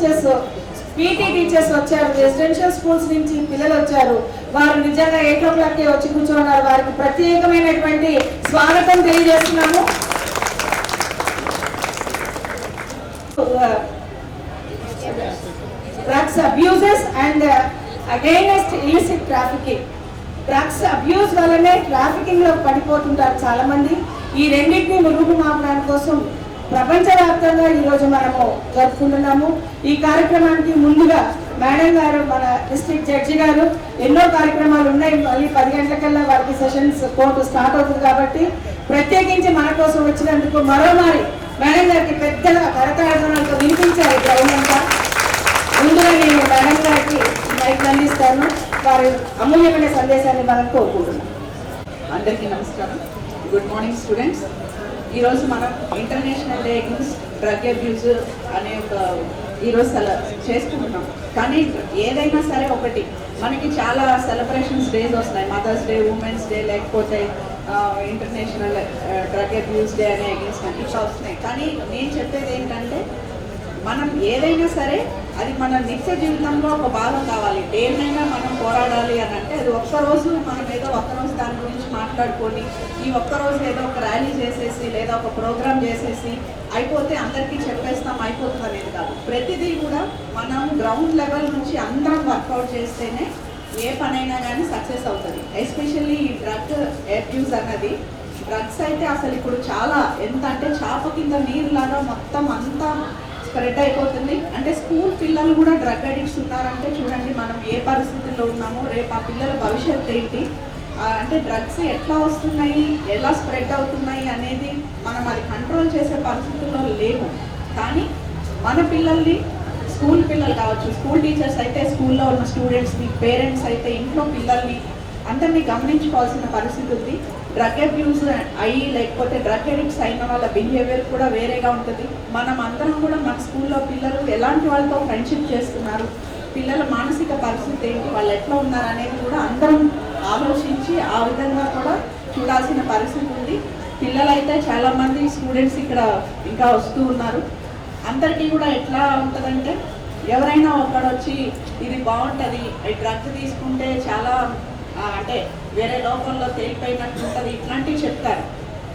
Teachers PT teachers వచ్చారు residential schools నుంచి పిల్లలు వచ్చారు. వారు నిజంగా ఎయిట్ ఓ క్లాక్ వచ్చి కూర్చున్నారు. వారికి ప్రత్యేకమైనటువంటి స్వాగతం తెలియజేస్తున్నాము. Drugs abuses and against illicit trafficking drugs abuse వల్లనే ట్రాఫికింగ్లో పడిపోతుంటారు చాలా మంది ఈ రెండింటిని మురుగు మాపడానికి కోసం ప్రపంచవ్యాప్తంగా ఈరోజు మనము జరుపుకుంటున్నాము. ఈ కార్యక్రమానికి ముందుగా మేడం గారు మన డిస్ట్రిక్ట్ జడ్జి గారు ఎన్నో కార్యక్రమాలు ఉన్నాయి. మళ్ళీ పది గంటలకల్లా వారికి సెషన్స్ కోర్టు స్టార్ట్ అవుతుంది కాబట్టి ప్రత్యేకించి మన కోసం వచ్చినందుకు మరోమారి మేడం గారికి పెద్దగా కరతాళతో వినిపించారు గ్రౌండ్ అంతా. ముందుగా నేను మేడం గారికి మైక్ అందిస్తాను. వారి అమూల్యమైన సందేశాన్ని మనం కోరుకుంటున్నాం. అందరికీ నమస్కారం. Good morning students. ఈరోజు మనం international day against drug abuse అనే ఒక ఈరోజు సెల చేసుకుంటున్నాం కానీ ఏదైనా సరే ఒకటి మనకి చాలా సెలబ్రేషన్స్ డేస్ వస్తున్నాయి. మదర్స్ డే ఉమెన్స్ డే లేకపోతే ఇంటర్నేషనల్ డ్రగ్ అబ్యూస్ డే అనే అగేన్స్ట్ ఇట్లా వస్తున్నాయి. కానీ నేను చెప్పేది ఏంటంటే మనం ఏదైనా సరే అది మన నిత్య జీవితంలో ఒక భాగం కావాలి. దేన్నైనా మనం పోరాడాలి అని అంటే అది ఒక్కరోజు మనం ఏదో ఒక్కరోజు దాని గురించి మాట్లాడుకొని ఈ ఒక్కరోజు ఏదో ఒక ర్యాలీ చేసేసి లేదా ఒక ప్రోగ్రామ్ చేసేసి అయిపోతే అందరికీ చెప్పేస్తాం అయిపోతుంది అనేది కాదు. ప్రతిదీ కూడా మనం గ్రౌండ్ లెవెల్ నుంచి అందరం వర్కౌట్ చేస్తేనే ఏ పనైనా కానీ సక్సెస్ అవుతుంది. ఎస్పెషల్లీ ఈ డ్రగ్ అబ్యూస్ అన్నది డ్రగ్స్ అయితే అసలు ఇప్పుడు చాలా ఎంత అంటే చాప కింద నీరులాగా మొత్తం అంతా స్ప్రెడ్ అయిపోతుంది. అంటే స్కూల్ పిల్లలు కూడా డ్రగ్ అడిక్ట్స్ ఉన్నారంటే చూడండి మనం ఏ పరిస్థితుల్లో ఉన్నామో రేపు ఆ పిల్లల భవిష్యత్తు ఏంటి? అంటే డ్రగ్స్ ఎట్లా వస్తున్నాయి ఎలా స్ప్రెడ్ అవుతున్నాయి అనేది మనం అది కంట్రోల్ చేసే పరిస్థితుల్లో లేవు. కానీ మన పిల్లల్ని స్కూల్ పిల్లలు కావచ్చు స్కూల్ టీచర్స్ అయితే స్కూల్లో ఉన్న స్టూడెంట్స్ని పేరెంట్స్ అయితే ఇంట్లో పిల్లల్ని అందరినీ గమనించుకోవాల్సిన పరిస్థితి ఉంది. డ్రగ్ అబ్యూస్ అయ్యి లేకపోతే డ్రగ్ అడిక్ట్స్ అయిన వాళ్ళ బిహేవియర్ కూడా వేరేగా ఉంటుంది. మనం అందరం కూడా మన స్కూల్లో పిల్లలు ఎలాంటి వాళ్ళతో ఫ్రెండ్షిప్ చేస్తున్నారు పిల్లల మానసిక పరిస్థితి ఏంటి? వాళ్ళు ఎట్లా ఉన్నారు అనేది కూడా అందరం ఆలోచించి ఆ విధంగా కూడా చూడాల్సిన పరిస్థితి ఉంది. పిల్లలైతే చాలామంది స్టూడెంట్స్ ఇక్కడ ఇంకా వస్తూ ఉన్నారు. అందరికీ కూడా ఎట్లా ఉంటుందంటే ఎవరైనా ఒకడు వచ్చి ఇది బాగుంటుంది ఈ డ్రగ్ తీసుకుంటే చాలా అంటే వేరే లోకంలో తేలిపోయినట్టు ఉంటుంది ఇట్లాంటివి చెప్తారు.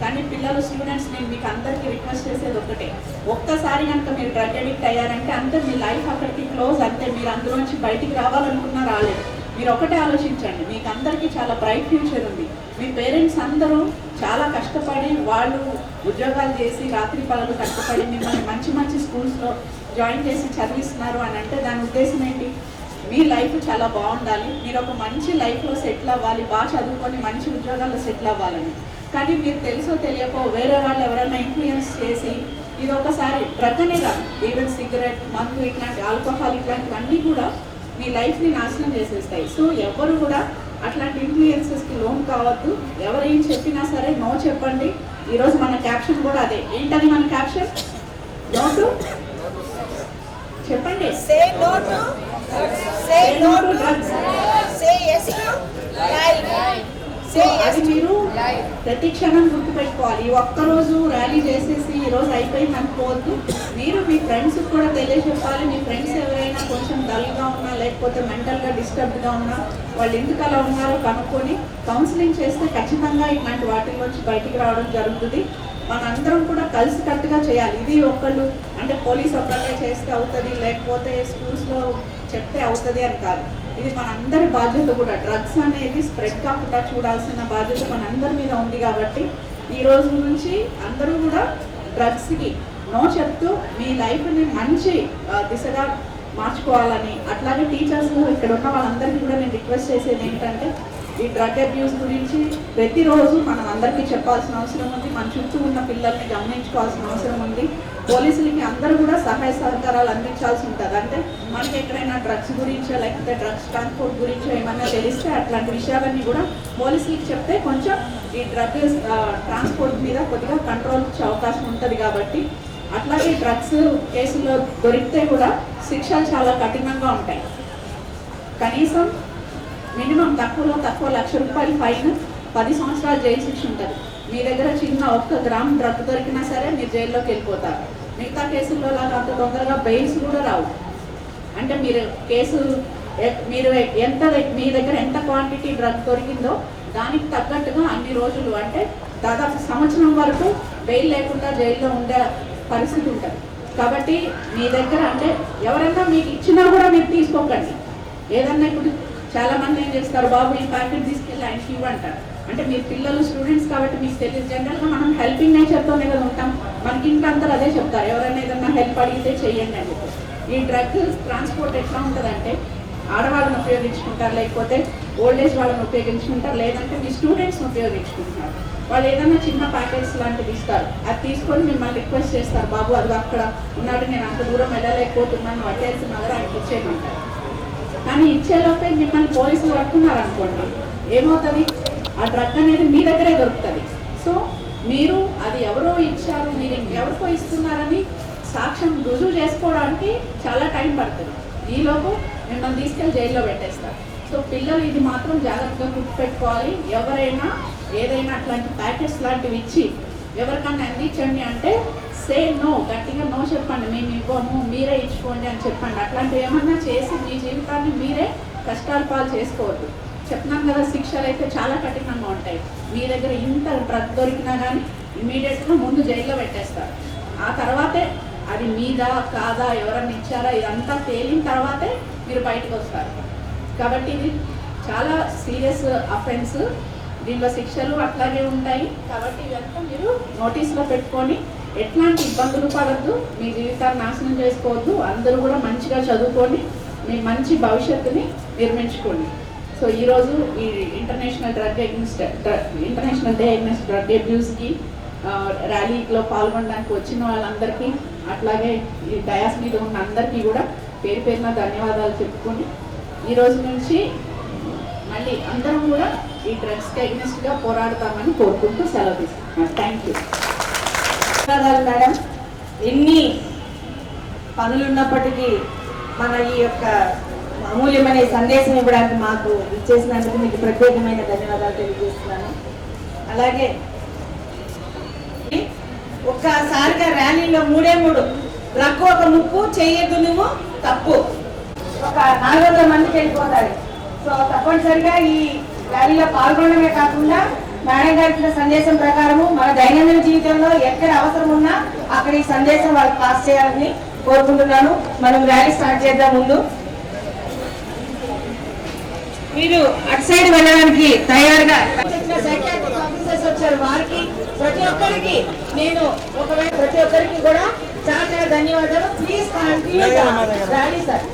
కానీ పిల్లలు స్టూడెంట్స్ నేను మీకు అందరికీ రిక్వెస్ట్ చేసేది ఒకటే ఒక్కసారి కనుక మీరు డ్రగ్ అడిక్ట్ అయ్యారంటే అంతే మీ లైఫ్ అక్కడికి క్లోజ్ అంతే. మీరు అందులోంచి బయటికి రావాలనుకున్నా రాలేదు. మీరు ఒకటే ఆలోచించండి. మీకు అందరికీ చాలా బ్రైట్ ఫ్యూచర్ ఉంది. మీ పేరెంట్స్ అందరూ చాలా కష్టపడి వాళ్ళు ఉద్యోగాలు చేసి రాత్రి పనులు కష్టపడి మిమ్మల్ని మంచి మంచి స్కూల్స్లో జాయిన్ చేసి చదివిస్తున్నారు అని అంటే దాని ఉద్దేశం ఏంటి? మీ లైఫ్ చాలా బాగుండాలి. మీరు ఒక మంచి లైఫ్లో సెటిల్ అవ్వాలి. బాగా చదువుకొని మంచి ఉద్యోగాల్లో సెటిల్ అవ్వాలని. కానీ మీరు తెలుసో తెలియకో వేరే వాళ్ళు ఎవరైనా ఇన్ఫ్లుయెన్స్ చేసి ఇది ఒకసారి డ్రగ్ అనే కాదు. ఈవెన్ సిగరెట్ మందు ఇట్లాంటి ఆల్కహాల్ ఇట్లాంటివన్నీ కూడా మీ లైఫ్ని నాశనం చేసేస్తాయి. సో ఎవరు కూడా అట్లాంటి ఇన్ఫ్లుయెన్సెస్కి లోన్ కావద్దు. ఎవరు ఏం చెప్పినా సరే నో చెప్పండి. ఈరోజు మన క్యాప్షన్ కూడా అదే. ఏంటది మన క్యాప్షన్ నో టు చెప్పండి. To drugs. say yes to life. So Say yes అది to. మీరు ప్రతి క్షణం గుర్తుపెట్టుకోవాలి. ఈ ఒక్కరోజు ర్యాలీ చేసేసి ఈ రోజు అయిపోయింది అనుకోవద్దు మీరు మీ ఫ్రెండ్స్ కూడా తెలియజెప్పాలి. మీ ఫ్రెండ్స్ ఎవరైనా కొంచెం డల్గా ఉన్నా లేకపోతే మెంటల్గా డిస్టర్బ్డ్గా ఉన్నా వాళ్ళు ఎందుకు అలా ఉన్నారో కనుక్కొని కౌన్సిలింగ్ చేస్తే ఖచ్చితంగా ఇట్లాంటి వాటిల్లోంచి బయటికి రావడం జరుగుతుంది. మనందరం కూడా కలిసికట్టుగా చేయాలి. ఇది ఒకళ్ళు అంటే పోలీస్ ఒక్కళ్ళే చేస్తే అవుతుంది లేకపోతే స్కూల్స్లో చెప్తే అవుతుంది అని కాదు. ఇది మనందరి బాధ్యత కూడా. డ్రగ్స్ అనేది స్ప్రెడ్ కాకుండా చూడాల్సిన బాధ్యత మనందరి మీద ఉంది కాబట్టి ఈ రోజు నుంచి అందరూ కూడా డ్రగ్స్కి నో చెప్తూ మీ లైఫ్ని మంచి దిశగా మార్చుకోవాలని అట్లాగే టీచర్స్ ఇక్కడ ఉన్న వాళ్ళందరికీ కూడా నేను రిక్వెస్ట్ చేసేది ఏంటంటే ఈ డ్రగ్ అబ్యూస్ గురించి ప్రతిరోజు మనం అందరికీ చెప్పాల్సిన అవసరం ఉంది. మన చుట్టూ ఉన్న పిల్లల్ని గమనించుకోవాల్సిన అవసరం ఉంది. పోలీసులకి అందరూ కూడా సహాయ సహకారాలు అందించాల్సి ఉంటుంది. అంటే మనకి ఎక్కడైనా డ్రగ్స్ గురించో లేకపోతే డ్రగ్స్ ట్రాన్స్పోర్ట్ గురించో ఏమైనా తెలిస్తే అట్లాంటి విషయాలన్నీ కూడా పోలీసులకి చెప్తే కొంచెం ఈ డ్రగ్ ట్రాన్స్పోర్ట్ మీద కొద్దిగా కంట్రోల్ అవకాశం ఉంటుంది కాబట్టి అట్లాగే డ్రగ్స్ కేసులో దొరికితే కూడా శిక్షలు చాలా కఠినంగా ఉంటాయి. కనీసం మినిమం తక్కువలో తక్కువ లక్ష రూపాయలు ఫైన్. పది సంవత్సరాలు జైలు శిక్ష ఉంటుంది. మీ దగ్గర చిన్న ఒక్క గ్రామ్ డ్రగ్ దొరికినా సరే మీరు జైల్లోకి వెళ్ళిపోతారు. మిగతా కేసుల్లో లాగా అంత తొందరగా బెయిల్స్ కూడా రావు. అంటే మీరు కేసు మీరు ఎంత మీ దగ్గర ఎంత క్వాంటిటీ డ్రగ్ దొరికిందో దానికి తగ్గట్టుగా అన్ని రోజులు అంటే దాదాపు సంవత్సరం వరకు బెయిల్ లేకుండా జైల్లో ఉండే పరిస్థితి ఉంటుంది. కాబట్టి మీ దగ్గర అంటే ఎవరైనా మీకు ఇచ్చినా కూడా మీరు తీసుకోకండి. ఏదన్నా ఇప్పుడు చాలా మంది ఏం చేస్తారు బాబు ఈ ప్యాకెట్ తీసుకెళ్ళి ఆయనకి ఇవ్వంటారు. అంటే మీరు పిల్లలు స్టూడెంట్స్ కాబట్టి మీకు తెలియదు. జనరల్గా మనం హెల్పింగ్ నేచర్తోనే కదా ఉంటాం. మనకి ఇంట్లో అందరూ అదే చెప్తారు. ఎవరైనా ఏదన్నా హెల్ప్ అడిగితే చెయ్యండి అని ఈ డ్రగ్ ట్రాన్స్పోర్ట్ ఎట్లా ఉంటుందంటే ఆడవాళ్ళని ఉపయోగించుకుంటారు లేకపోతే ఓల్డ్ ఏజ్ వాళ్ళని ఉపయోగించుకుంటారు లేదంటే మీ స్టూడెంట్స్ని ఉపయోగించుకుంటున్నారు. వాళ్ళు ఏదైనా చిన్న ప్యాకెట్స్ లాంటివి ఇస్తారు. అది తీసుకొని మిమ్మల్ని రిక్వెస్ట్ చేస్తారు. బాబు అది అక్కడ ఉన్నాడు నేను అంత దూరం వెళ్ళలేకపోతున్నాను వడ్డేసి నగరానికి ఇచ్చేయమంటారు కానీ ఇచ్చేలోపే మిమ్మల్ని పోలీసులు పట్టుకున్నారు అనుకోండి ఏమవుతుంది? ఆ డ్రగ్ అనేది మీ దగ్గరే దొరుకుతుంది. సో మీరు అది ఎవరో ఇచ్చారు మీరు ఇంకెవరికో ఇస్తున్నారని సాక్ష్యం రుజువు చేసుకోవడానికి చాలా టైం పడుతుంది. ఈలోపు మిమ్మల్ని తీసుకెళ్ళి జైల్లో పెట్టేస్తారు. సో పిల్లలు ఇది మాత్రం జాగ్రత్తగా గుర్తుపెట్టుకోవాలి. ఎవరైనా ఏదైనా అట్లాంటి ప్యాకెట్స్ లాంటివి ఇచ్చి ఎవరికన్నా అందించండి అంటే సే నో గట్టిగా నో చెప్పండి. మేము ఇవ్వము మీరే ఇచ్చుకోండి అని చెప్పండి. అట్లాంటివి ఏమన్నా చేసి మీ జీవితాన్ని మీరే కష్టాల పాలు చేసుకోవద్దు. చెప్తున్నాం కదా శిక్షలు అయితే చాలా కఠినంగా ఉంటాయి. మీ దగ్గర ఇంత డ్రగ్ దొరికినా కానీ ఇమీడియట్గా ముందు జైల్లో పెట్టేస్తారు. ఆ తర్వాతే అది మీదా కాదా ఎవరన్నా ఇచ్చారా ఇదంతా తేలిన తర్వాతే మీరు బయటకు వస్తారు. కాబట్టి ఇది చాలా సీరియస్ అఫెన్స్. దీనిలో శిక్షలు అట్లాగే ఉంటాయి. కాబట్టి ఇదంతా మీరు నోటీస్లో పెట్టుకొని ఎట్లాంటి ఇబ్బందులు పడద్దు మీ జీవితాన్ని నాశనం చేసుకోవద్దు అందరూ కూడా మంచిగా చదువుకొని మీ మంచి భవిష్యత్తుని నిర్మించుకోండి. సో ఈరోజు ఈ international drug against international day against drug అబ్యూస్కి ర్యాలీలో పాల్గొనడానికి వచ్చిన వాళ్ళందరికీ అట్లాగే ఈ డయాస్ మీద ఉన్న అందరికీ కూడా పేరు పేరున ధన్యవాదాలు చెప్పుకొని ఈరోజు నుంచి మళ్ళీ అందరం కూడా ఈ డ్రగ్స్కి అగ్నిస్ట్గా పోరాడతామని కోరుకుంటూ సెలవు తీసుకుంటున్నాను థ్యాంక్ యూ. మేడం. ఎన్ని పనులు ఉన్నప్పటికీ మన ఈ యొక్క అమూల్యమైన సందేశం ఇవ్వడానికి మాకు ఇచ్చేసినందుకు మీకు ప్రత్యేకమైన ధన్యవాదాలు తెలియజేస్తున్నాను. అలాగే ఒక్కసారిగా ర్యాలీలో మూడే మూడు. రక్కు ఒక ముప్పు చేయొద్దు నువ్వు తప్పు. ఒక నాలుగు వందల మందికి వెళ్ళిపోతారు సో తప్పనిసరిగా ఈ ర్యాలీలో పాల్గొనడమే కాకుండా మేడం గారి ఇచ్చిన సందేశం ప్రకారము మన దైనందిన జీవితంలో ఎక్కడ అవసరం ఉన్నా అక్కడ ఈ సందేశం వాళ్ళకి పాస్ చేయాలని కోరుకుంటున్నాను. మనం ర్యాలీ స్టార్ట్ చేద్దాం ముందు. మీరు అటు సైడ్ వెళ్ళడానికి తయారుగా ఆఫీసర్స్ వచ్చారు. వారికి ప్రతి ఒక్కరికి నేను ఒకవేళ ప్రతి ఒక్కరికి కూడా చాలా చాలా ధన్యవాదాలు. Please continue rally sir.